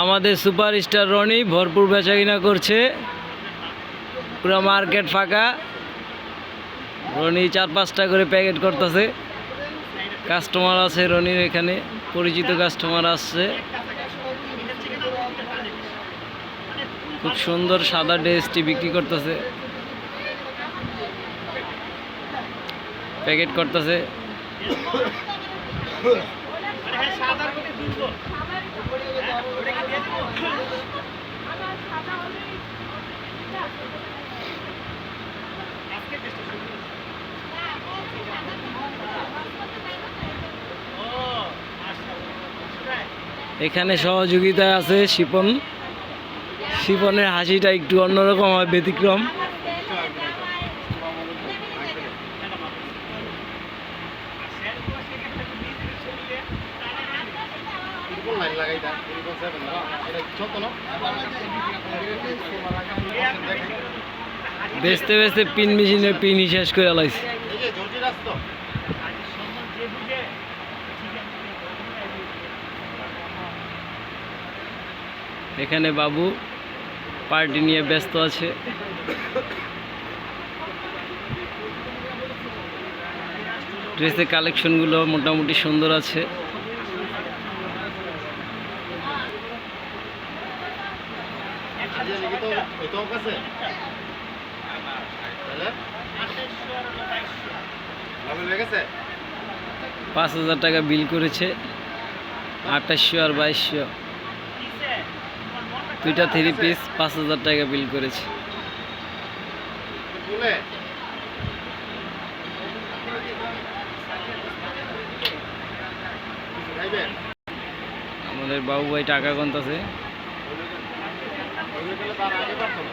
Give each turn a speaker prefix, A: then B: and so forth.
A: আমাদের সুপারস্টার রনি ভরপুর বেচাকিনা করছে। পুরো মার্কেট ফাঁকা। রনি চার পাঁচটা করে প্যাকেট করতেছে। কাস্টমার আছে রনির এখানে, পরিচিত কাস্টমার আসছে। খুব সুন্দর সাদা ড্রেসটি বিক্রি করতেছে। প্যাকেট করতেছে। এখানে সহযোগিতা আছে শিপন। শিপনের হাসিটা একটু অন্যরকম হয় ব্যতিক্রম।
B: ছোট না
A: বেচতে বেচতে পিন মেশিনের পিন শেষ করে লাইছে। এখানে বাবু পার্টি নিয়ে ব্যস্ত আছে। ড্রেসের কালেকশনগুলো মোটামুটি সুন্দর আছে। পাঁচ হাজার টাকা বিল করেছে। আঠাশশো আর বাইশশো দুইটা থ্রি পিস পাঁচ হাজার টাকা বিল করেছে। আমাদের বাবু ভাই টাকা গন্তাছে।
B: তার আগে পারতো না